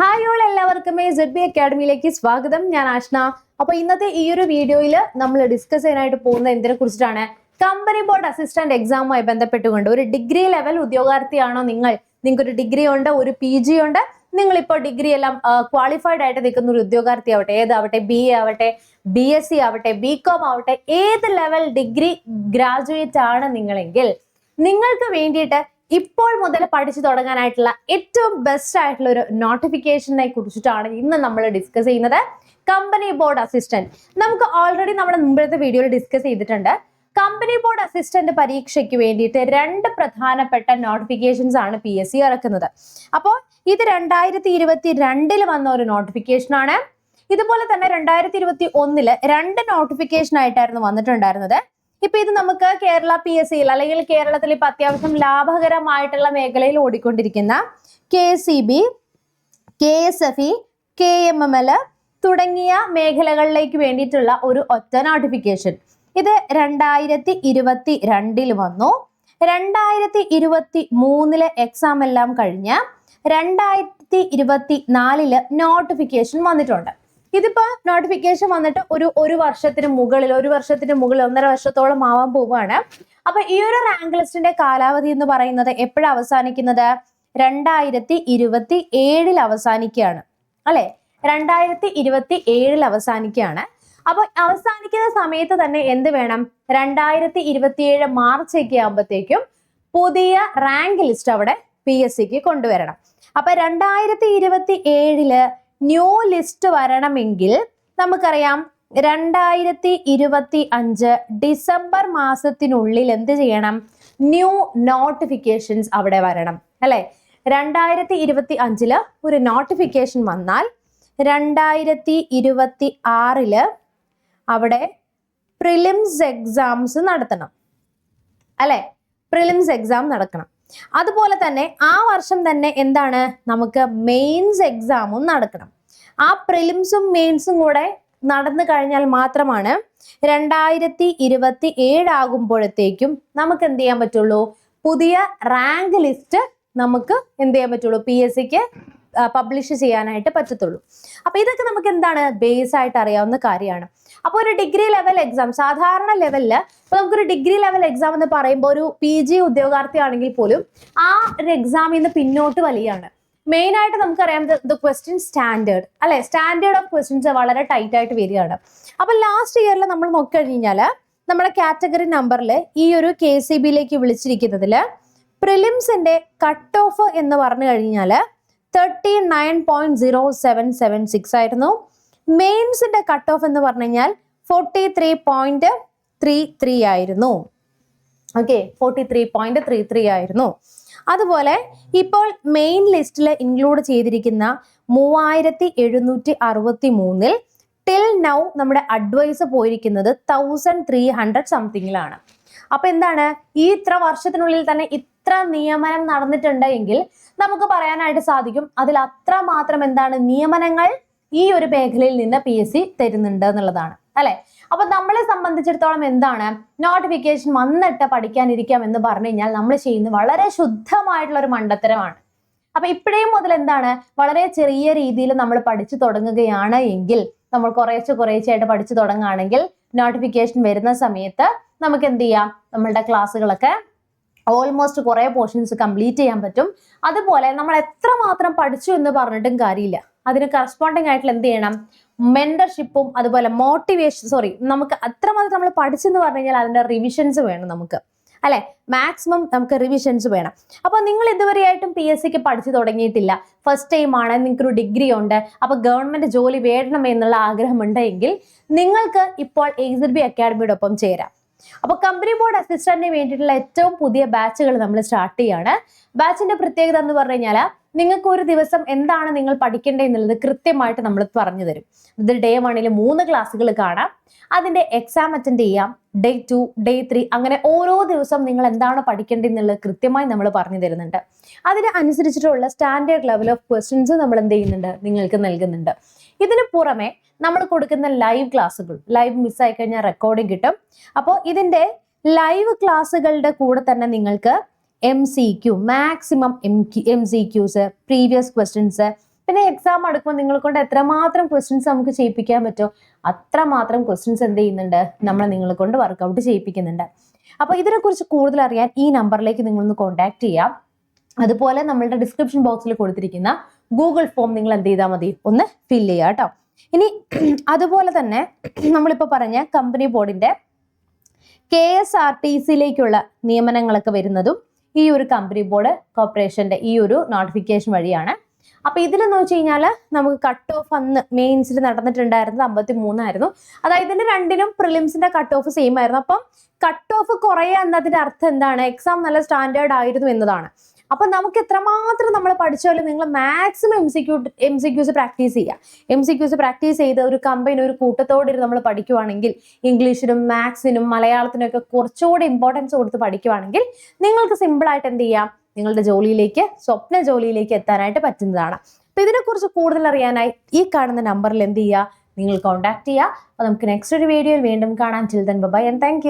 Hi all എല്ലാവർക്കും Z B അക്കാഡമിയിലേക്ക് സ്വാഗതം. ഞാൻ ആഷ്ന. അപ്പൊ ഇന്നത്തെ ഈ ഒരു വീഡിയോയിൽ നമ്മൾ ഡിസ്കസ് ചെയ്യാനായിട്ട് പോകുന്നത് എന്തിനെ കുറിച്ചിട്ടാണ്? കമ്പനി ബോർഡ് അസിസ്റ്റന്റ് എക്സാമുമായി ബന്ധപ്പെട്ടുകൊണ്ട് ഒരു ഡിഗ്രി ലെവൽ ഉദ്യോഗാർത്ഥിയാണോ നിങ്ങൾ? നിങ്ങൾക്ക് ഒരു ഡിഗ്രി ഉണ്ട് ഒരു പി ജി ഉണ്ട്. നിങ്ങൾ ഇപ്പോൾ ഡിഗ്രി എല്ലാം ക്വാളിഫൈഡ് ആയിട്ട് നിൽക്കുന്ന ഒരു ഉദ്യോഗാർത്ഥി ആവട്ടെ ഏതാവട്ടെ ബി എ ആവട്ടെ ബി എസ് സി ആവട്ടെ ബി കോം ആവട്ടെ ഏത് ലെവൽ ഡിഗ്രി ഗ്രാജുവേറ്റ് ആണ് നിങ്ങളെങ്കിൽ നിങ്ങൾക്ക് വേണ്ടിയിട്ട് ഇപ്പോൾ മുതൽ പഠിച്ചു തുടങ്ങാനായിട്ടുള്ള ഏറ്റവും ബെസ്റ്റ് ആയിട്ടുള്ള ഒരു നോട്ടിഫിക്കേഷനെ കുറിച്ചിട്ടാണ് ഇന്ന് നമ്മൾ ഡിസ്കസ് ചെയ്യുന്നത്. കമ്പനി ബോർഡ് അസിസ്റ്റന്റ് നമുക്ക് ഓൾറെഡി നമ്മുടെ മുമ്പത്തെ വീഡിയോയിൽ ഡിസ്കസ് ചെയ്തിട്ടുണ്ട്. കമ്പനി ബോർഡ് അസിസ്റ്റന്റ് പരീക്ഷയ്ക്ക് വേണ്ടിയിട്ട് രണ്ട് പ്രധാനപ്പെട്ട നോട്ടിഫിക്കേഷൻസ് ആണ് പി എസ് സി ഇറക്കുന്നത്. അപ്പോൾ ഇത് രണ്ടായിരത്തി ഇരുപത്തി രണ്ടിൽ വന്ന ഒരു നോട്ടിഫിക്കേഷൻ ആണ്. ഇതുപോലെ തന്നെ രണ്ടായിരത്തി ഇരുപത്തി ഒന്നിൽ രണ്ട് നോട്ടിഫിക്കേഷൻ ആയിട്ടായിരുന്നു വന്നിട്ടുണ്ടായിരുന്നത്. ഇപ്പൊ ഇത് നമുക്ക് കേരള പി എസ് സിയിൽ അല്ലെങ്കിൽ കേരളത്തിൽ ഇപ്പൊ അത്യാവശ്യം ലാഭകരമായിട്ടുള്ള മേഖലയിൽ ഓടിക്കൊണ്ടിരിക്കുന്ന K C B K S F E K M M L തുടങ്ങിയ മേഖലകളിലേക്ക് വേണ്ടിയിട്ടുള്ള ഒരു ഒറ്റ നോട്ടിഫിക്കേഷൻ ഇത് രണ്ടായിരത്തി ഇരുപത്തി രണ്ടിൽ വന്നു. രണ്ടായിരത്തി ഇരുപത്തി മൂന്നിലെ എക്സാം എല്ലാം കഴിഞ്ഞ് രണ്ടായിരത്തി ഇരുപത്തി നാലിൽ നോട്ടിഫിക്കേഷൻ വന്നിട്ടുണ്ട്. ഇതിപ്പോ നോട്ടിഫിക്കേഷൻ വന്നിട്ട് ഒരു ഒരു വർഷത്തിന് മുകളിൽ ഒരു വർഷത്തിന് മുകളിൽ ഒന്നര വർഷത്തോളം ആവാൻ പോവുകയാണ്. അപ്പൊ ഈ ഒരു റാങ്ക് ലിസ്റ്റിന്റെ കാലാവധി എന്ന് പറയുന്നത് എപ്പോഴാണ് അവസാനിക്കുന്നത്? രണ്ടായിരത്തി ഇരുപത്തി ഏഴിൽ അവസാനിക്കുകയാണ്. അല്ലെ? രണ്ടായിരത്തി ഇരുപത്തി ഏഴിൽ അവസാനിക്കുകയാണ്. അപ്പൊ അവസാനിക്കുന്ന സമയത്ത് തന്നെ എന്ത് വേണം? രണ്ടായിരത്തി ഇരുപത്തിയേഴ് മാർച്ച് ഒക്കെ ആകുമ്പോഴത്തേക്കും പുതിയ റാങ്ക് ലിസ്റ്റ് അവിടെ പി എസ് സിക്ക് കൊണ്ടുവരണം. അപ്പൊ രണ്ടായിരത്തി ഇരുപത്തി ഏഴിൽ ന്യൂ ലിസ്റ്റ് വരണമെങ്കിൽ നമുക്കറിയാം രണ്ടായിരത്തി ഇരുപത്തി അഞ്ച് ഡിസംബർ മാസത്തിനുള്ളിൽ എന്ത് ചെയ്യണം? ന്യൂ നോട്ടിഫിക്കേഷൻസ് അവിടെ വരണം. അല്ലെ? രണ്ടായിരത്തി ഇരുപത്തി അഞ്ചിൽ ഒരു നോട്ടിഫിക്കേഷൻ വന്നാൽ രണ്ടായിരത്തി ഇരുപത്തി ആറിൽ അവിടെ പ്രിലിംസ് എക്സാംസ് നടത്തണം. അല്ലെ? പ്രിലിംസ് എക്സാം നടക്കണം. അതുപോലെ തന്നെ ആ വർഷം തന്നെ എന്താണ്? നമുക്ക് മെയിൻസ് എക്സാമും നടക്കണം. ആ പ്രിലിംസും മെയിൻസും കൂടെ നടന്നു കഴിഞ്ഞാൽ മാത്രമാണ് രണ്ടായിരത്തി ഇരുപത്തി ഏഴാകുമ്പോഴത്തേക്കും നമുക്ക് എന്ത് ചെയ്യാൻ പറ്റുള്ളൂ? പുതിയ റാങ്ക് ലിസ്റ്റ് നമുക്ക് എന്ത് ചെയ്യാൻ പറ്റുള്ളൂ? പി എസ് സിക്ക് പബ്ലിഷ് ചെയ്യാനായിട്ട് പറ്റത്തുള്ളൂ. അപ്പൊ ഇതൊക്കെ നമുക്ക് എന്താണ് ബേസ് ആയിട്ട് അറിയാവുന്ന കാര്യമാണ്. അപ്പോൾ ഒരു ഡിഗ്രി ലെവൽ എക്സാം സാധാരണ ലെവലിൽ ഇപ്പൊ നമുക്കൊരു ഡിഗ്രി ലെവൽ എക്സാം എന്ന് പറയുമ്പോൾ ഒരു പി ജി ഉദ്യോഗാർത്ഥിയാണെങ്കിൽ പോലും ആ ഒരു എക്സാമിൽ നിന്ന് പിന്നോട്ട് വലിയാണ്. മെയിൻ ആയിട്ട് നമുക്കറിയാം ദ ക്വസ്റ്റ്യൻ സ്റ്റാൻഡേർഡ് അല്ലെ? സ്റ്റാൻഡേർഡ് ഓഫ് ക്വസ്റ്റ്യൻസ് വളരെ ടൈറ്റ് ആയിട്ട് വരികയാണ്. അപ്പൊ ലാസ്റ്റ് ഇയറിൽ നമ്മൾ നോക്കിക്കഴിഞ്ഞാൽ നമ്മുടെ കാറ്റഗറി നമ്പറിൽ ഈ ഒരു കെ സി ബിയിലേക്ക് വിളിച്ചിരിക്കുന്നതിൽ പ്രിലിംസിന്റെ കട്ട് ഓഫ് എന്ന് പറഞ്ഞു കഴിഞ്ഞാൽ thirty nine point zero seven seven six ആയിരുന്നു. മെയിൻസിന്റെ കട്ട് ഓഫ് എന്ന് പറഞ്ഞു കഴിഞ്ഞാൽ forty three point three three ആയിരുന്നു. Okay forty three point three three ആയിരുന്നു. അതുപോലെ ഇപ്പോൾ മെയിൻ ലിസ്റ്റിൽ ഇൻക്ലൂഡ് ചെയ്തിരിക്കുന്ന മൂവായിരത്തി എഴുന്നൂറ്റി അറുപത്തി മൂന്നിൽ ടിൽ നൗ നമ്മുടെ അഡ്വൈസ് പോയിരിക്കുന്നത് തൗസൻഡ് ത്രീ ഹൺഡ്രഡ് സംതിങ്ങിലാണ് അപ്പൊ എന്താണ്? ഈ ഇത്ര വർഷത്തിനുള്ളിൽ തന്നെ ഇത്ര നിയമനം നടന്നിട്ടുണ്ട് എങ്കിൽ നമുക്ക് പറയാനായിട്ട് സാധിക്കും. അതിൽ അത്ര മാത്രം എന്താണ് നിയമനങ്ങൾ ഈ ഒരു മേഖലയിൽ നിന്ന് പി എസ് സി തരുന്നുണ്ട് എന്നുള്ളതാണ്. അല്ലെ? അപ്പൊ നമ്മളെ സംബന്ധിച്ചിടത്തോളം എന്താണ്? നോട്ടിഫിക്കേഷൻ വന്നിട്ട് പഠിക്കാനിരിക്കാം എന്ന് പറഞ്ഞു കഴിഞ്ഞാൽ നമ്മൾ ചെയ്യുന്നത് വളരെ ശുദ്ധമായിട്ടുള്ള ഒരു മണ്ടത്തരമാണ്. അപ്പൊ ഇപ്പോഴേ മുതൽ എന്താണ്? വളരെ ചെറിയ രീതിയിൽ നമ്മൾ പഠിച്ചു തുടങ്ങുകയാണ് എങ്കിൽ നമ്മൾ കുറേശ്ശെ കുറേശ്ശെയായിട്ട് പഠിച്ചു തുടങ്ങുകയാണെങ്കിൽ നോട്ടിഫിക്കേഷൻ വരുന്ന സമയത്ത് നമുക്ക് എന്ത് ചെയ്യാം? നമ്മളുടെ ക്ലാസ്സുകളൊക്കെ ഓൾമോസ്റ്റ് കുറേ പോർഷൻസ് കംപ്ലീറ്റ് ചെയ്യാൻ പറ്റും. അതുപോലെ നമ്മൾ എത്ര മാത്രം പഠിച്ചു എന്ന് പറഞ്ഞിട്ടും കാര്യമില്ല. അതിന് കറസ്പോണ്ടിങ് ആയിട്ടുള്ള എന്ത് ചെയ്യണം? മെന്റർഷിപ്പും അതുപോലെ മോട്ടിവേഷൻ സോറി നമുക്ക് അത്രമാത്രം നമ്മൾ പഠിച്ചെന്ന് പറഞ്ഞു കഴിഞ്ഞാൽ അതിന്റെ റിവിഷൻസ് വേണം നമുക്ക്. അല്ലെ? മാക്സിമം നമുക്ക് റിവിഷൻസ് വേണം. അപ്പോൾ നിങ്ങൾ ഇതുവരെയായിട്ടും പി എസ് സിക്ക് പഠിച്ചു തുടങ്ങിയിട്ടില്ല. ഫസ്റ്റ് ടൈം ആണ് നിങ്ങൾക്കൊരു ഡിഗ്രി ഉണ്ട്. അപ്പോൾ ഗവൺമെന്റ് ജോലി വേണം എന്നുള്ള ആഗ്രഹം ഉണ്ടെങ്കിൽ നിങ്ങൾക്ക് ഇപ്പോൾ എയ്സഡ് ബി അക്കാഡമിയുടെ ഒപ്പം ചേരാം. അപ്പോൾ കമ്പനി ബോർഡ് അസിസ്റ്റന്റിന് വേണ്ടിയിട്ടുള്ള ഏറ്റവും പുതിയ ബാച്ചുകൾ നമ്മൾ സ്റ്റാർട്ട് ചെയ്യാണ്. ബാച്ചിന്റെ പ്രത്യേകത എന്ന് പറഞ്ഞു കഴിഞ്ഞാൽ നിങ്ങൾക്ക് ഒരു ദിവസം എന്താണ് നിങ്ങൾ പഠിക്കേണ്ടത് എന്നുള്ളത് കൃത്യമായിട്ട് നമ്മൾ പറഞ്ഞു തരും. ഇത് ഡേ വണ്ണിൽ മൂന്ന് ക്ലാസ്സുകൾ കാണാം. അതിന്റെ എക്സാം അറ്റൻഡ് ചെയ്യാം. ഡേ ടു ഡേ ത്രീ അങ്ങനെ ഓരോ ദിവസം നിങ്ങൾ എന്താണ് പഠിക്കേണ്ടത് എന്നുള്ളത് കൃത്യമായി നമ്മൾ പറഞ്ഞു തരുന്നുണ്ട്. അതിന് അനുസരിച്ചിട്ടുള്ള സ്റ്റാൻഡേർഡ് ലെവൽ ഓഫ് ക്വസ്റ്റ്യൻസ് നമ്മൾ എന്ത് ചെയ്യുന്നുണ്ട്? നിങ്ങൾക്ക് നൽകുന്നുണ്ട്. ഇതിന് പുറമെ നമ്മൾ കൊടുക്കുന്ന ലൈവ് ക്ലാസ്സുകൾ ലൈവ് മിസ്സായി കഴിഞ്ഞാൽ റെക്കോർഡിംഗ് കിട്ടും. അപ്പോൾ ഇതിന്റെ ലൈവ് ക്ലാസ്സുകളുടെ കൂടെ തന്നെ നിങ്ങൾക്ക് M C Q maximum M M C Qs previous questions പിന്നെ എക്സാം അടുക്കുമ്പോൾ നിങ്ങളെ കൊണ്ട് എത്രമാത്രം ക്വസ്റ്റ്യൻസ് നമുക്ക് ചെയ്യിപ്പിക്കാൻ പറ്റുമോ അത്രമാത്രം ക്വസ്റ്റ്യൻസ് എന്ത് ചെയ്യുന്നുണ്ട്? നമ്മൾ നിങ്ങളെ കൊണ്ട് വർക്കൗട്ട് ചെയ്യിപ്പിക്കുന്നുണ്ട്. അപ്പോൾ ഇതിനെക്കുറിച്ച് കൂടുതൽ അറിയാൻ ഈ നമ്പറിലേക്ക് നിങ്ങളൊന്ന് കോൺടാക്ട് ചെയ്യാം. അതുപോലെ നമ്മളുടെ ഡിസ്ക്രിപ്ഷൻ ബോക്സിൽ കൊടുത്തിരിക്കുന്ന ഗൂഗിൾ ഫോം നിങ്ങൾ എന്ത് ചെയ്താൽ മതി? ഒന്ന് ഫില്ല് ചെയ്യുക കേട്ടോ ഇനി അതുപോലെ തന്നെ നമ്മളിപ്പോൾ പറഞ്ഞ കമ്പനി ബോർഡിന്റെ കെ എസ് ആർ ടി സിയിലേക്കുള്ള നിയമനങ്ങളൊക്കെ വരുന്നതും ഈ ഒരു കമ്പനി ബോർഡ് കോർപ്പറേഷന്റെ ഈ ഒരു നോട്ടിഫിക്കേഷൻ വഴിയാണ്. അപ്പൊ ഇതിലെന്ന് വെച്ച് കഴിഞ്ഞാൽ നമുക്ക് കട്ട് ഓഫ് അന്ന് മെയിൻസിൽ നടന്നിട്ടുണ്ടായിരുന്നത് അമ്പത്തി മൂന്നായിരുന്നു അതായത് ഇതിന്റെ രണ്ടിനും പ്രിലിംസിന്റെ കട്ട് ഓഫ് സെയിം ആയിരുന്നു. അപ്പം കട്ട് ഓഫ് കുറയുക എന്നതിന്റെ അർത്ഥം എന്താണ്? എക്സാം നല്ല സ്റ്റാൻഡേർഡ് ആയിരുന്നു എന്നതാണ്. അപ്പൊ നമുക്ക് എത്രമാത്രം നമ്മൾ പഠിച്ചാലും നിങ്ങൾ maximum M C Q M C Qs practice ചെയ്യുക എം സി ക്യൂസ് പ്രാക്ടീസ് ചെയ്ത് ഒരു കമ്പനി ഒരു കൂട്ടത്തോടെ നമ്മൾ പഠിക്കുവാണെങ്കിൽ ഇംഗ്ലീഷിനും മാത്സിനും മലയാളത്തിനും ഒക്കെ കുറച്ചുകൂടെ ഇമ്പോർട്ടൻസ് കൊടുത്ത് പഠിക്കുവാണെങ്കിൽ നിങ്ങൾക്ക് സിമ്പിൾ ആയിട്ട് എന്ത് ചെയ്യാം? നിങ്ങളുടെ ജോലിയിലേക്ക് സ്വപ്ന ജോലിയിലേക്ക് എത്താനായിട്ട് പറ്റുന്നതാണ്. അപ്പൊ ഇതിനെക്കുറിച്ച് കൂടുതൽ അറിയാനായി ഈ കാണുന്ന നമ്പറിൽ എന്ത് ചെയ്യുക നിങ്ങൾ കോൺടാക്ട് ചെയ്യുക അപ്പൊ നമുക്ക് നെക്സ്റ്റ് ഒരു വീഡിയോയിൽ വീണ്ടും കാണാം. ചിൽതൻ ബൈ ആൻഡ് താങ്ക്